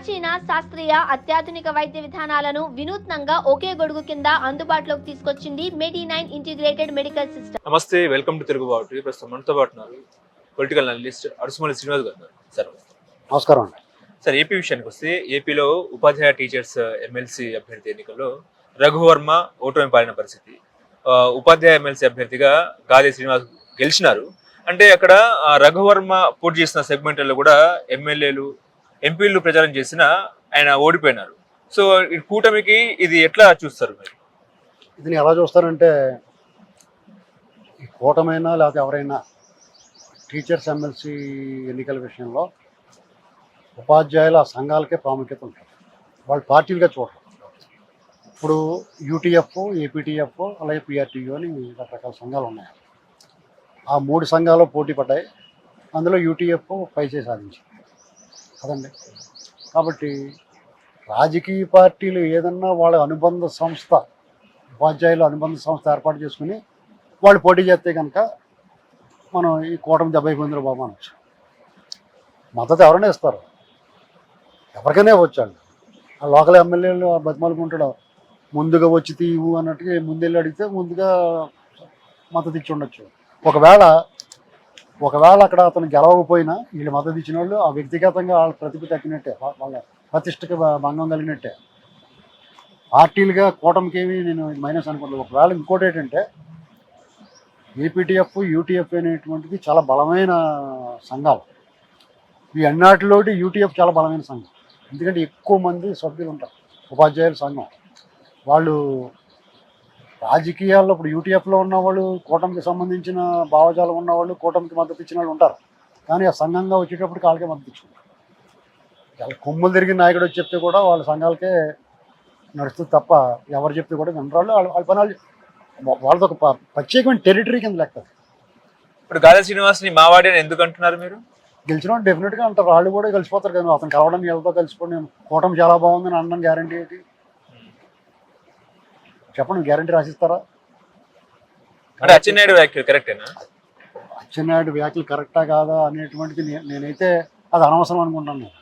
ప్రాచీన శాస్త్రీయ అత్యాధునిక వైద్య విధానాలను వినూత్నంగా ఒకే గొడుగు కింద అందుబాటులోకి తీసుకొచ్చింది medi nine integrated medical system. నమస్తే వెల్కమ్ టు తెలుగు బాబు ప్రస్తుతం మనతో పాటు పొలిటికల్ అనలిస్ట్ అరుసుమల్లి శ్రీనివాస్ గారు. సార్ నమస్కారం అండి. సార్ ఏపీ విషయానికి వస్తే ఏపీలో ఉపాధ్యాయ టీచర్స్ ఎమ్మెల్సీ అభ్యర్థి ఎన్నికల్లో రఘువర్మ ఓటమి పాలిన పరిస్థితి. ఉపాధ్యాయ ఎమ్మెల్సీ అభ్యర్థిగా గాదే శ్రీనివాస్ గెలిచినారు. అంటే అక్కడ రఘువర్మ పోటీ చేసిన సెగ్మెంట్లలో కూడా ఎమ్మెల్యేలు ఎంపీలు ప్రచారం చేసిన ఆయన ఓడిపోయినారు. సో ఈ కూటమికి ఇది ఎట్లా చూస్తారు మీరు? ఇది ఎలా చూస్తారంటే ఈ కూటమైనా లేకపోతే ఎవరైనా టీచర్స్ ఎమ్మెల్సీ ఎన్నికల విషయంలో ఉపాధ్యాయుల సంఘాలకే ప్రాముఖ్యత ఉంటుంది. వాళ్ళు పార్టీలుగా చూడరు. ఇప్పుడు యూటీఎఫ్ ఏపీటీఎఫ్ అలాగే పిఆర్టీయూ అని రకరకాల సంఘాలు ఉన్నాయి. ఆ మూడు సంఘాలు పోటీ పడ్డాయి. అందులో యూటీఎఫ్ పైసే సాధించింది. కదండి. కాబట్టి రాజకీయ పార్టీలు ఏదన్నా వాళ్ళ అనుబంధ సంస్థ ఉపాధ్యాయులు అనుబంధ సంస్థ ఏర్పాటు చేసుకుని వాళ్ళు పోటీ చేస్తే కనుక మనం ఈ కూటమి డెబ్బై పొందిన బాబు అనొచ్చు. మద్దతు ఎవరైనా ఇస్తారు. ఎవరికైనా వచ్చాడు ఆ లోకల్ ఎమ్మెల్యేలు బతిమాలుకుంటాడు ముందుగా వచ్చి తీవు అన్నట్టుగా ముందెళ్ళి అడిగితే ముందుగా మద్దతు ఇచ్చి ఉండొచ్చు. ఒకవేళ ఒకవేళ అక్కడ అతను గెలవకపోయినా వీళ్ళు మద్దతు ఇచ్చిన వాళ్ళు ఆ వ్యక్తిగతంగా వాళ్ళ ప్రతిభ తగ్గినట్టే వాళ్ళ ప్రతిష్టకు భంగం కలిగినట్టే. పార్టీలుగా కూటమికి ఏమి నేను మైనస్ అనుకుంటున్నాను ఒకవేళ ఇంకోటి ఏంటంటే ఏపీటీఎఫ్ యూటీఎఫ్ అనేటువంటిది చాలా బలమైన సంఘాలు. ఈ అన్నాటిలోటి యూటీఎఫ్ చాలా బలమైన సంఘం. ఎందుకంటే ఎక్కువ మంది సభ్యులు ఉంటారు. ఉపాధ్యాయుల సంఘం. వాళ్ళు రాజకీయాల్లో ఇప్పుడు యూటీఎఫ్లో ఉన్న వాళ్ళు కూటమికి సంబంధించిన భావజాలం ఉన్న వాళ్ళు కూటమికి మద్దతు ఇచ్చిన వాళ్ళు ఉంటారు. కానీ ఆ సంఘంగా వచ్చేటప్పుడు వాళ్ళకే మద్దతు ఇచ్చుకుంటారు వాళ్ళ కొమ్ములు తిరిగిన నాయకుడు వచ్చి చెప్తే కూడా వాళ్ళ సంఘాలకే నడుస్తుంది తప్ప ఎవరు చెప్తే కూడా వినరాళ్ళు వాళ్ళ వాళ్ళ పని వాళ్ళు వాళ్ళది ఒక ప్రత్యేకమైన టెరిటరీ కింద లెక్క. ఇప్పుడు గాదే శ్రీనివాస్ని మావాడి అని ఎందుకు అంటున్నారు మీరు? గెలిచిన డెఫినెట్గా అంటారు. వాళ్ళు కూడా కలిసిపోతారు కదా. అతను కలవడం వీళ్ళతో కలిసిపోయి కూటమి చాలా బాగుందని అన్నాను గ్యారంటీ ఏంటి? చెప్పండి గ్యారంటీ రాసిస్తారా? అంటే అచ్చెన్నాయుడు వ్యాఖ్యలు కరెక్టేనా? అచ్చెన్నాయుడు వ్యాఖ్యలు కరెక్టా కాదా అనేటువంటిది నే- నేనైతే అది అనవసరం అనుకుంటాను నేను.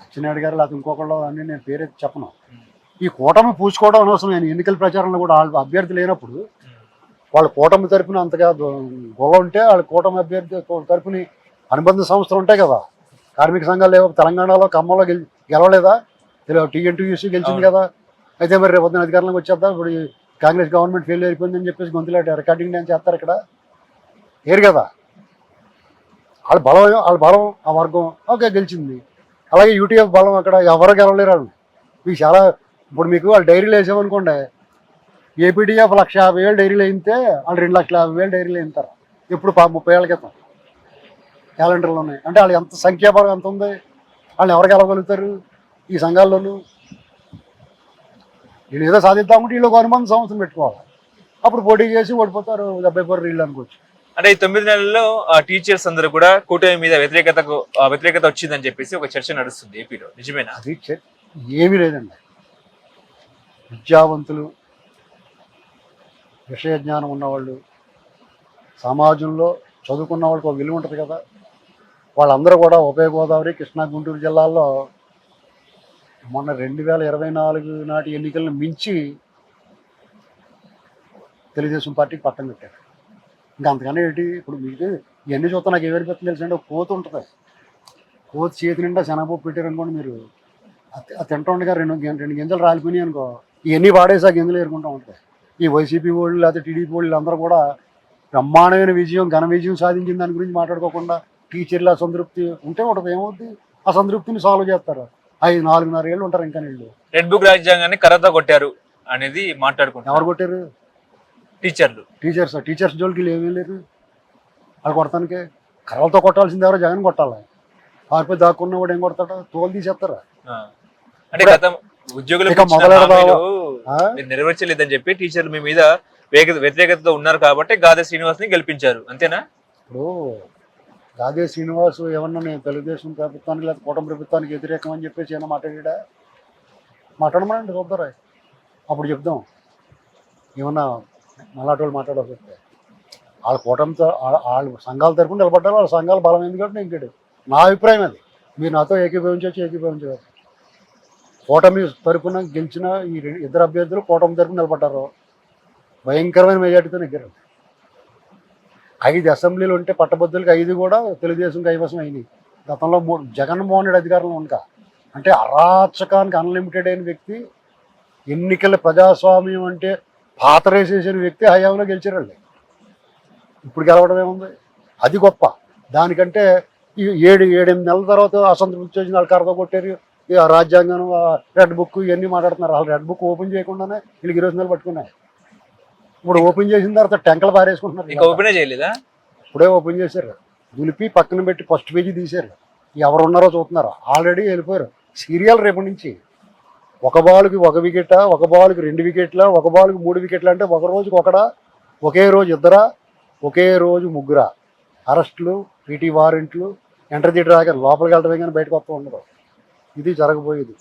అచ్చెన్నాయుడు గారు లేకపోతే ఇంకొకళ్ళు అని నేను పేరైతే చెప్పను. ఈ కూటమి పూసుకోవడం అనవసరం. నేను ఎన్నికల ప్రచారంలో కూడా వాళ్ళ అభ్యర్థి లేనప్పుడు వాళ్ళ కూటమి తరపున అంతగా గొడవ ఉంటే వాళ్ళ కూటమి అభ్యర్థి తరపుని అనుబంధ సంస్థలు ఉంటాయి కదా. కార్మిక సంఘాలు లేవు తెలంగాణలో ఖమ్మంలో గెలి గెలవలేదా? టీఎన్టీయూసీ గెలిచింది. కదా. అయితే మరి రేపు పొద్దున అధికారంలోకి వచ్చేద్దాం. ఇప్పుడు కాంగ్రెస్ గవర్నమెంట్ ఫెయిల్ అయిపోయిందని చెప్పేసి గొంతులాట రికార్డింగ్ డ్యాన్స్ చేస్తారు ఇక్కడ. ఏరు కదా? వాళ్ళ బలం వాళ్ళ బలం ఆ వర్గం. ఓకే గెలిచింది. అలాగే యూటీఎఫ్ బలం అక్కడ ఎవరు గెలవలేరు వాళ్ళు మీకు చాలా ఇప్పుడు మీకు వాళ్ళు డైరీలు వేసామనుకోండి. ఏపీడీఎఫ్ లక్ష యాభై వేలు డైరీలు అయితే వాళ్ళు రెండు లక్షల యాభై వేలు డైరీలు అయితారు ఇప్పుడు పా- ముప్పై ఏళ్ళ క్రితం. క్యాలెండర్లోనే. ఉన్నాయి అంటే వాళ్ళు ఎంత సంఖ్యాపరం ఎంత ఉంది? వాళ్ళు ఎవరు గెలవగలుగుతారు? ఈ సంఘాల్లోనూ వీళ్ళు ఏదో సాధిద్దామంటే వీళ్ళు ఒక అనుబంధ సంవత్సరం పెట్టుకోవాలి. అప్పుడు పోటీ చేసి ఓడిపోతారు డెబ్బై పర్రు వీళ్ళు అనుకోవచ్చు. అంటే ఈ తొమ్మిది నెలల్లో ఆ టీచర్స్ అందరూ కూడా కూటమి మీద వ్యతిరేకతకు వ్యతిరేకత వచ్చిందని చెప్పేసి ఒక చర్చ నడుస్తుంది ఏపీలో. నిజమేనా? అది ఏమీ లేదండి. విద్యావంతులు విషయ జ్ఞానం ఉన్నవాళ్ళు సమాజంలో చదువుకున్న వాళ్ళకి ఒక విలువ ఉంటుంది కదా. వాళ్ళందరూ కూడా ఉభయ గోదావరి కృష్ణా గుంటూరు జిల్లాల్లో మొన్న రెండు వేల ఇరవై నాలుగు నాటి ఎన్నికలను మించి తెలుగుదేశం పార్టీకి పట్టం కట్టారు. ఇంకా అంతకన్నా ఏంటి? ఇప్పుడు మీకు ఇవన్నీ చూస్తే నాకు ఏమనిపిస్తుంది తెలుసు అంటే ఒక కోత ఉంటుంది. కోత చేతి నిండా శనగపప్పు పెట్టారు అనుకోండి మీరు. అది- అది రెండు రెండు గింజలు రాలిపోయినాయి అనుకో ఇవన్నీ వాడేసి ఆ గింజలు ఏరుకుంటూ ఉంటాయి ఈ వైసీపీ వాళ్ళు లేకపోతే టీడీపీ వాళ్ళు అందరూ కూడా బ్రహ్మాండమైన విజయం ఘన విజయం సాధించిన దాని గురించి మాట్లాడుకోకుండా టీచర్ల అసంతృప్తి ఉంటే ఉంటుంది ఏమవుద్ది? ఆ సంతృప్తిని సాల్వ్ చేస్తారు. ఐదు నాలుగున్నర ఏళ్ళు ఉంటారు ఇంకా నీళ్ళు రెడ్ బుక్ రాజ్యాంగాన్ని కర్రతో కొట్టారు అనేది మాట్లాడుకుంటారు ఎవరు కొట్టారు? టీచర్లు టీచర్స్ టీచర్స్ జోలికి ఏమీ లేరు. వాళ్ళు కొడతానికి. కర్రలతో కొట్టాల్సింది ఎవరో జగన్ కొట్టాలి. పారిపోయి దాక్కున్న వాడు ఏం కొడతాడు తోలు తీసేస్తారా. అంటే గత నెరవేర్చలేదని చెప్పి టీచర్లు మీ మీద వ్యతిరేకతతో ఉన్నారు కాబట్టి గాదే శ్రీనివాస్ని గెలిపించారు. అంతేనా? ఇప్పుడు రాజే శ్రీనివాస్ ఏమన్నా నేను తెలుగుదేశం ప్రభుత్వానికి లేదా కూటమి ప్రభుత్వానికి వ్యతిరేకం అని చెప్పేసి ఏమన్నా మాట్లాడా మాట్లాడమనండి చూద్దారా అప్పుడు చెప్దాం. ఏమన్నా మళ్ళాటి వాళ్ళు మాట్లాడాల్సి వాళ్ళ కూటమితో వాళ్ళ వాళ్ళ సంఘాల తరపున నిలబడ్డారు వాళ్ళ సంఘాల బలం ఎందుకంటే ఇంకటి? నా అభిప్రాయం అది. మీరు నాతో ఏకీభవించవచ్చు ఏకీభవించవచ్చు. కూటమి తరపున గెలిచిన ఈ ఇద్దరు అభ్యర్థులు కూటమి తరపున నిలబడ్డారు. భయంకరమైన మెజార్టీతో నెగ్గారు ఐదు అసెంబ్లీలు ఉంటే పట్టభద్రులకు ఐదు కూడా తెలుగుదేశం కైవసం అయినాయి. గతంలో మూడు జగన్మోహన్ రెడ్డి అధికారంలో ఉండక అంటే అరాచకానికి అన్లిమిటెడ్ అయిన వ్యక్తి ఎన్నికల ప్రజాస్వామ్యం అంటే పాతరేసేసిన వ్యక్తి హయాంలో గెలిచారండి. ఇప్పుడు గెలవడం ఏముంది? అది గొప్ప. దానికంటే ఈ ఏడు ఏడెనిమిది నెలల తర్వాత అసంతృప్తి వచ్చిన వాళ్ళు కరద కొట్టారు. రాజ్యాంగం రెడ్ బుక్ ఇవన్నీ మాట్లాడుతున్నారు. అసలు రెడ్ బుక్ ఓపెన్ చేయకుండానే వీళ్ళకి ఇరవై నెలలు పట్టుకున్నాయి. ఇప్పుడు ఓపెన్ చేసిన తర్వాత టెంకలు పారేసుకుంటున్నారు ఇంకా ఓపెనే చేయలేదా? ఇప్పుడే ఓపెన్ చేశారు. దులిపి పక్కన పెట్టి ఫస్ట్ పేజీ తీశారు. ఎవరు ఉన్నారో చూస్తున్నారు. ఆల్రెడీ వెళ్ళిపోయారు. సీరియల్ రేపటి నుంచి ఒక బాల్కి ఒక వికెటా ఒక బాల్కి రెండు వికెట్లా ఒక బాల్కి మూడు వికెట్లు అంటే ఒక రోజుకి ఒకడా ఒకే రోజు ఇద్దరా ఒకే రోజు ముగ్గురా. అరెస్టులు పీటీ వారెంట్లు ఎంటర్ థియేటర్ ఆగారు లోపలికి వెళ్ళడమే కానీ బయటకు వస్తూ ఉండదు. ఇది జరగబోయేది.